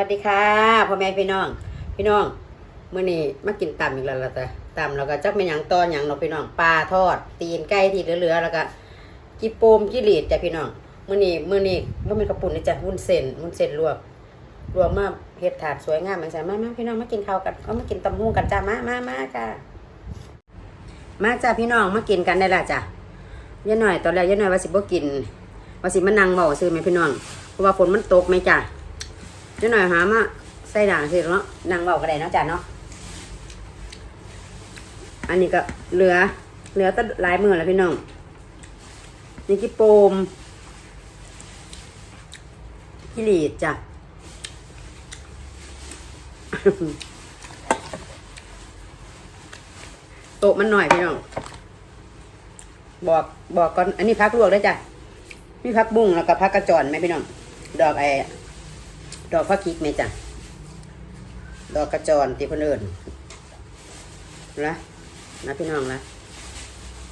วัสดีค่ะพ่อแม่พี่น้อง พี่น้องเมื้อนี้มากินตำอีกแล้วล่ะจ้ะตำแล้วก็จักเป็นหยังตอนหยังเนาพี่น้องปลาทอด ตีนไก่ที่เหลือๆแล้วก็จิโปมจิหลีดจ้ะพี่น้องเมื้อนี้เมื้อนี้บ่แม่นกระปุ่นนี่จ้ะวุ้นเส้นวุ้นเส้นลวกลวกมาเฮ็ดถาดสวยงามเหมือนกันมามาพี่น้องมากินข้าวกันเอามากินตำหูกันจ้ะมามามาจ้ะมาจ้ะพี่น้องมากินกันได้ละจ้ะยายหน่อยตอนแรกยายหน่อยว่าสิบ่กินว่าสิมานั่งเว้าซื่อไหมพี่น้องเพราะว่าฝนมันตกไหมจ้ะ เดี๋ยวหน่อยหามาใส่ด่างสิเนาะนางเบาก็ได้เนาะจ้ะเนาะอันนี้ก็เหลือ เหลือตั้งหลายมือแล้วพี่น้องนี่กี่โปมกิลีดจ้ะโตมันหน่อยพี่น้อง บอกบอกก่อน อันนี้พักลวกได้จ้ะมีพักบุ้งแล้วก็พักกระจรไหมพี่น้อง ดอกไอ ดอกฟักคิกไหมจ้ะ ดอกกระจรตีคนอื่นนะนะพี่น้องนะ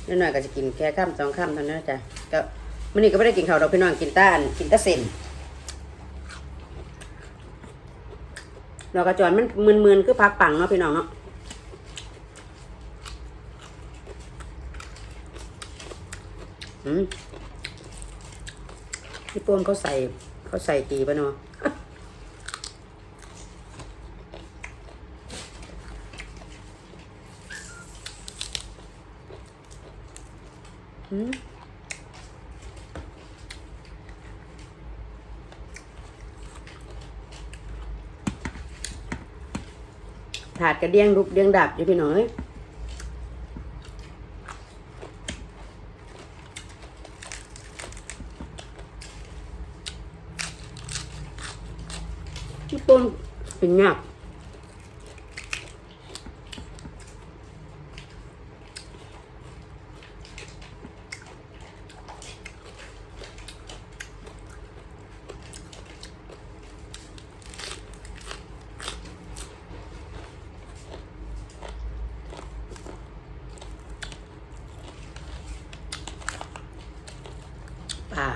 นิดหน่อยก็จะกินแค่ข้ามสองข้ามเท่านั้นจ้ะก็มื่อนี้ก็ไม่ได้กินข้าวดอกพี่น้องกินต้านกินตะเส้นดอกกระจรมันมึนๆคือพักปังเนาะพี่น้องเนาะอืมพี่ป้วมเขาใส่เขาใส่กี่ปะเนาะ อืม ถาดกระเดียงลุกเดียงดับอยู่พี่น้อยพี่ป้นเป็นงับา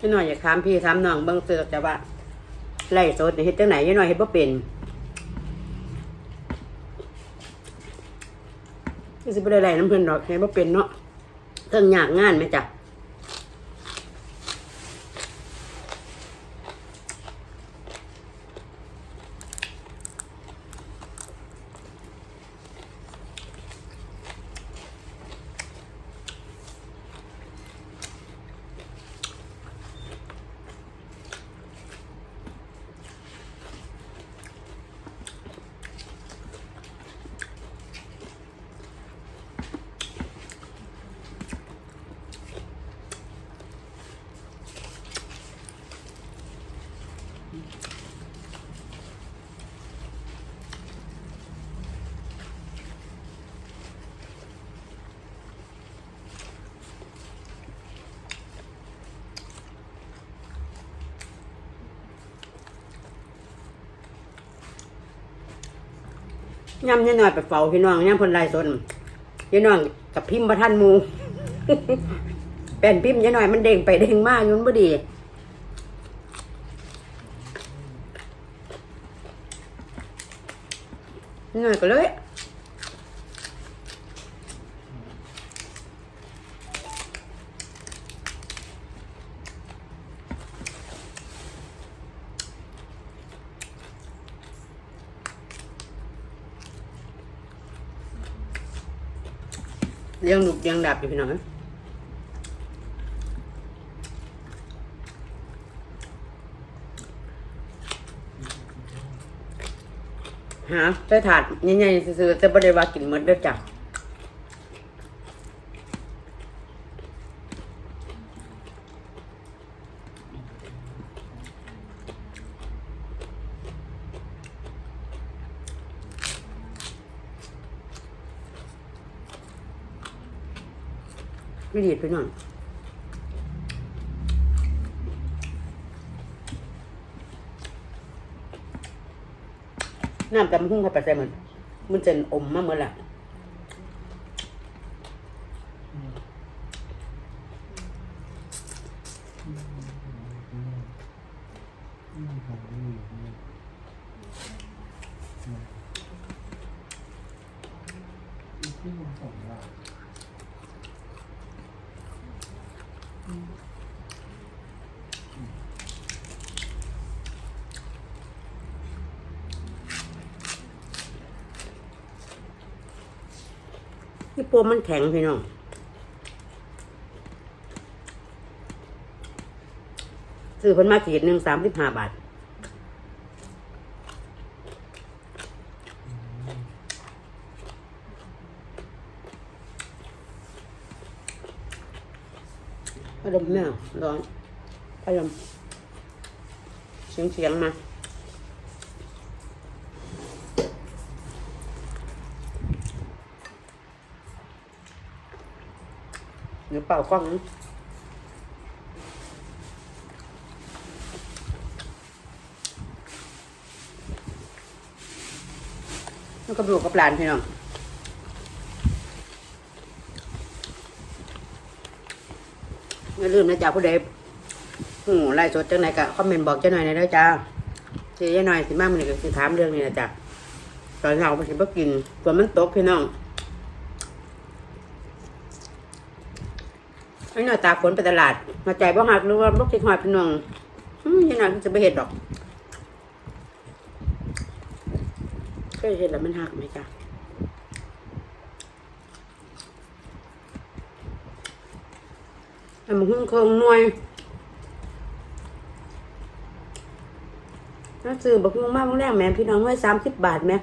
พี่หน่อยอยากถามพี่ถามน้องเบิ่งเสือกจะว่าไล่สดนี่เฮ็ดจังไหนยี่หน่อยเฮ็ดบ่เป็นสิบ่ได้ไล่น้ำเพิ่นดอกเฮ็ดบ่เป็นเนาะเรื่องยากงานไหมจ๊ะ ย่ำยายหน่อยไปเฝ้าพี่น้องย่ำพนไล่สนพี่น้องกับพิมพ์ประท่านมูเป็นพิมพ์ยายหน่อยมันเด้งไปเด้งมากยุ่นบ่ดียายหน่อยก็เลย เลี้ยงลูกเลี้ยงดับอยู่พี่น้องหาใส่ถาดใหญ่ๆซื้อๆแต่บ่ได้ว่ากินหมดเด้อจ้ะ พี่ดีดไปหน่อยน้ำตำหุ้งเข้าไปใส่มัน มันจะอมมากเมื่อไหร่ นี่โปมมันแข็งพี่น้องซื้อเพิ่นมาขีดหนึ่งสามสิบห้าบาทพัดลมแม่ร้อนพัดลมเสียงเสียงมา เดี๋ยวเป่ากล้องนะแล้วก็ดูกับหลานพี่น้องอย่าลืมนะจ๊ะผู้ใดหูไล่สดจังไหนก็คอมเมนต์บอกเจ้าหน่อยหนะเด้อจ้าเจ้าหน่อยสิมากมันก็สิถามเรื่องนี้นะจ๊ะตอนเราไปสิบ่กินฝนมันตกพี่น้อง ไอ้หน่อยตาฝนไปตลาดมาใจบ่หักหรือว่าบ่คิดฮอดพี่น้องอืมยังไงจะไปเห็ดดอกก็เห็ดแล้วมันหักไหมจ๊ะอันมันหุ้งเครื่องหน่วยน่าซื้อบักหุ้งมากบางแรกแม่พี่น้องไว้สามสิบบาทแม่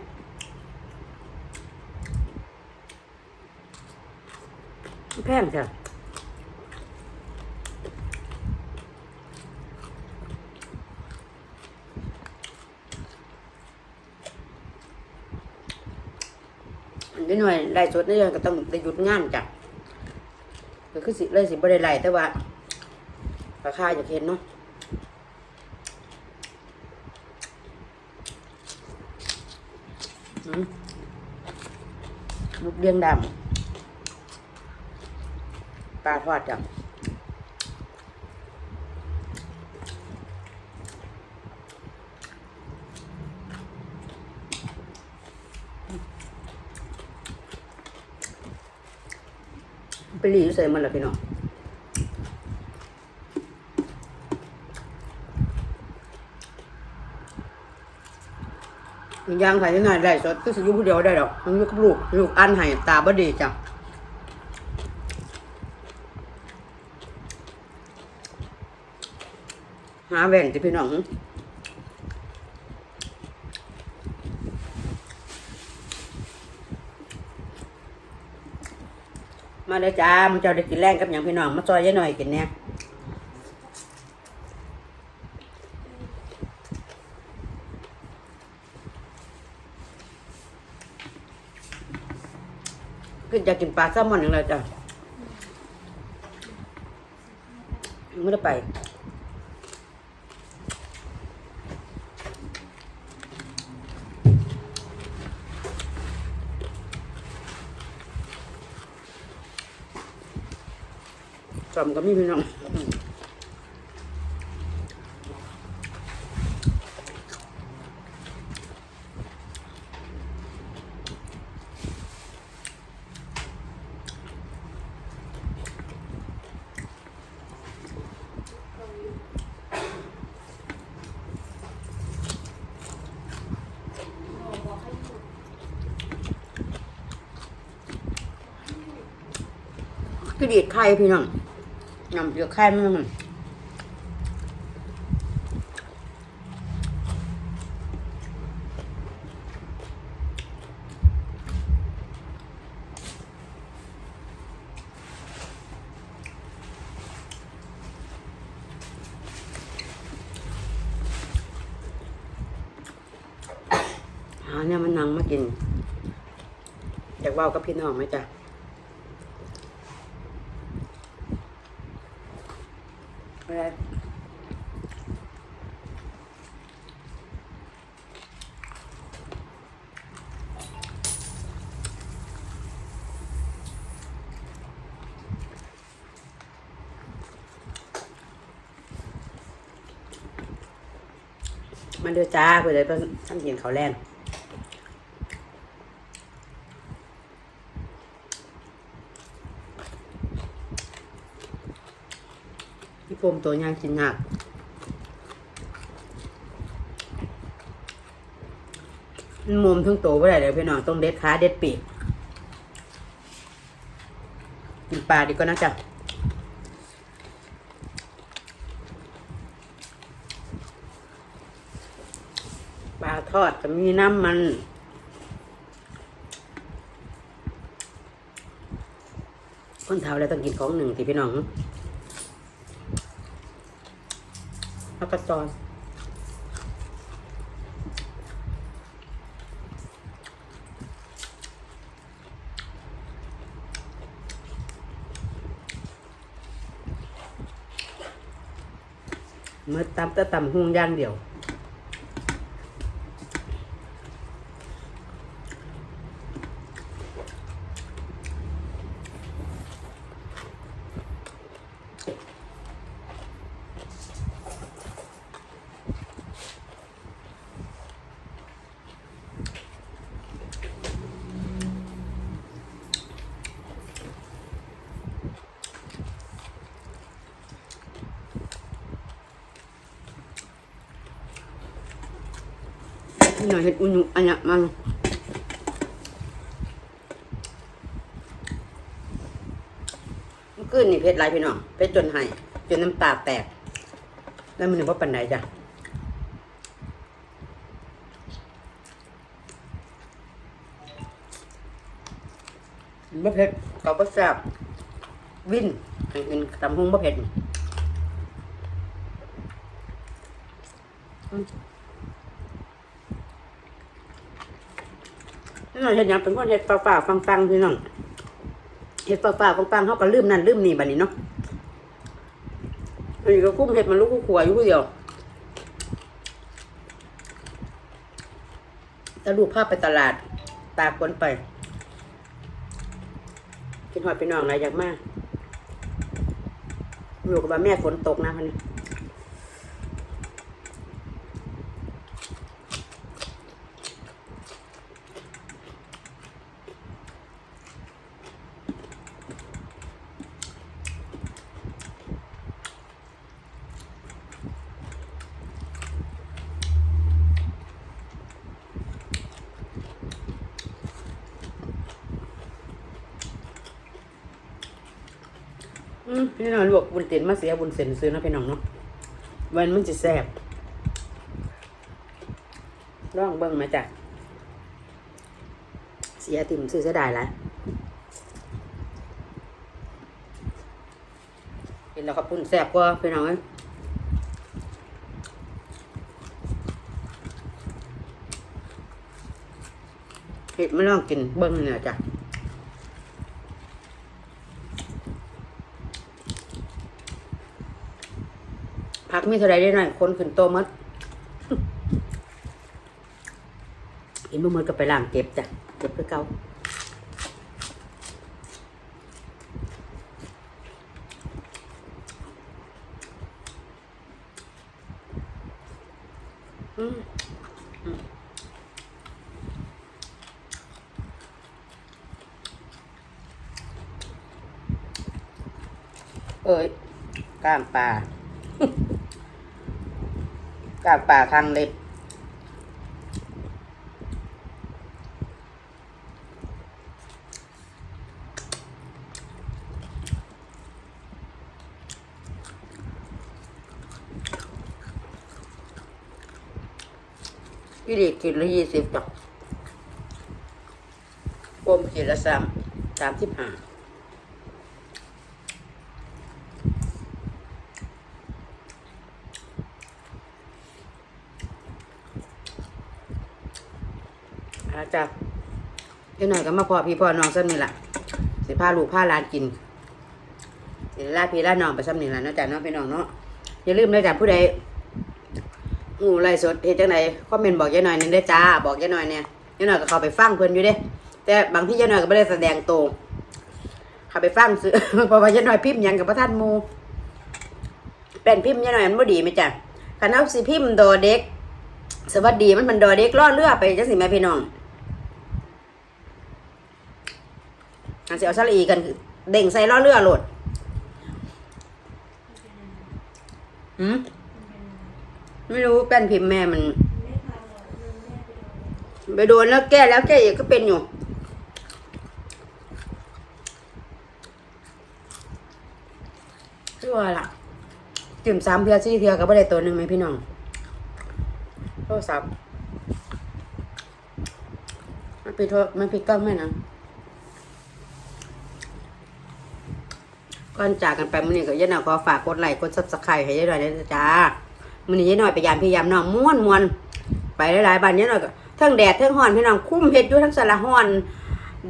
แพงจ้ะ นิดหน่อยไล่สดนิดหน่อยก็ต้องได้หยุดงานจ้ะก็คือสิเลยสิบ่ได้ไล่แต่ว่าราคาอยากเห็นเนาะลูกเลี้ยงดำปลาทอดจ้ะไลี่ใส่มันละพี่น้องอีกอย่างค่ะที่ไหนได้สดก็สิอยู่ผู้เดียวได้ดอกมันอยู่กับลูกลูกอันให้ตาบ่ดีจ้ะหาแบ่งที่พี่น้อง มาเลยจ้ามันจะได้กินแรงกับอย่างพี่น้องมาซอยยายหน่อยกินเนี่ยก็จะกินปลาแซลมอนอย่างไรจ้ะไม่ได้ไป จอมก็มีพี่น้องคือดีดไข่พี่น้อง นำเดือดไข่มันหาเนี่ยมันนังมากิน อยากว่ากับพี่น้องไหมจ๊ะ อะไร มาเด้อจ้าเพื่อเลยเพิ่นท่านกินข้าวแรงพี่ปมตัวย่างกินหนักมุมทั้งโตไม่ได้เลยพี่น้องต้องเด็ดขาเด็ดปีกกินปลาดีกว่านะจ๊ะ ปลาท อดจะมีน้ำมัน คนเฒ่าแล้วต้องกินของหนึ่งที่พี่น้องแล้วก็จอนเมื่อตำแต่ตำหุงย่างเดียว หน่อยเห็ดอุ่นอยู่อันนี้มันมันขึ้นนี่เพชรไรพี่น้องเพชรจนไห้จนน้ำตาแตก แล้วมันนึกว่าปันไหนจ้ะบะเผ็ดกับบะแซ่บวินให้กินตำหุงบะเผ็ดนี่อืม พี่น้องเห็นยังเป็นคนเห็ดเปล่าๆฟังๆพี่น้องเห็ดเปล่าๆฟังๆเขาก็ลืมนั่นลืมนี่บัดนี้เนาะอันนี้ก็คุ้มเห็ดมันลูกคู่ขวอยู่เดียวแล้วลูกภาพไปตลาด ตากคนไป กินหอยไปน้องอะไรอยากมากอยู่กับว่าแม่ฝนตกนะพันนี้ อืมพี่น้องลวกบุญเต็นมาเสียบุญเส้นซื้อนะพี่น้องเนาะวันมันจะแซ่บลองเบิ่งมาจ้ะเสียติ่มซื้อเสียดายลายเห็นแล้วครับปุ่นแซ่บกว่าพี่น้องเอ้ยเห็ดไม่ลองกินเบิ่งเนี่ยจ้ะ พักมีเท่าไรได้หน่อยคนขึ้นโตมัดเห็นบ่มือก็ไปล้างเก็บจ้ะเก็บเพื่อเก่าอืมเอ้ยก้ามปลา กากป่าทางเล็บ ยี่ดีกินละยี่สิบจ้ะปมกินละสามสามสิบห้า อาจ้ะเดี๋ยวหน่อยก็มาพอพี่พอน้องซ้ำนี่แหละสิพาลูกพาลานกินสิลาพี่ลาน้องไปซ้ำนี่แหละนาะจ้ะเนาะพี่น้องเนาะอย่าลืมเลยจ้ะผู้ใดอู้ไรสดเฮ็ดจังไดคอมเมนต์บอกยายหน่อยนึงได้จ้าบอกยายหน่อยเนี่ยยายหน่อยก็เข้าไปฟังเพิ่อนอยู่เด้ แต่บางที่ยายหน่อยก็ไม่ได้แสดงโตวเข้าไปฟังซื้อเพราะว่ายายหน่อยพิมพ์ยังกับพระท่านมูเป็นพิมพ์ยายหน่อยมันบ่ดีไหมจ้ะคันเอาสิพิมพ์โดเด็ก สวัสดีมันมันดอเด็กล่อเรือไปจังสิแม่พี่น้อง อันสิเอาสลีกันเด้งใส่ล่อเรือโหลดหืมไม่รู้แป้นพิมพ์แม่มัน ไปโดนแล้วแก้แล้วแก้อีกก็เป็นอยู่ชื่วล่ะจิ้มสามเทือสี่เทือก็ไม่ได้ตัวหนึ่งไหมพี่น้องโทรศัพท์มันปิดโทรมันปิดกล้องไหมนะ ก่อนจากกันไปมื้อนี้ก็ยายหน่อยขอฝากกดไลค์กดซับสไครต์ให้ยายหน่อยนะจ้ามื้อนี้ยายหน่อยไปยามพี่ยามน้องม่วนม่วนไปหลายๆบ้านยายหน่อยก็ทั้งแดดทั้งฮ้อนพี่น้องคุ้มเฮ็ดอยู่ทั้งสระฮ้อน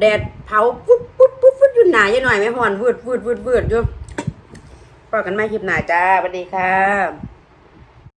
แดดเผาปุ๊บปุ๊บปุ๊บปุ๊บอยู่หนายายหน่อยไม่ฮ้อนวืดวืดวืดวืดอยู่พบกันไหม่คลิปหน้าจ้าสวัสดีค่ะ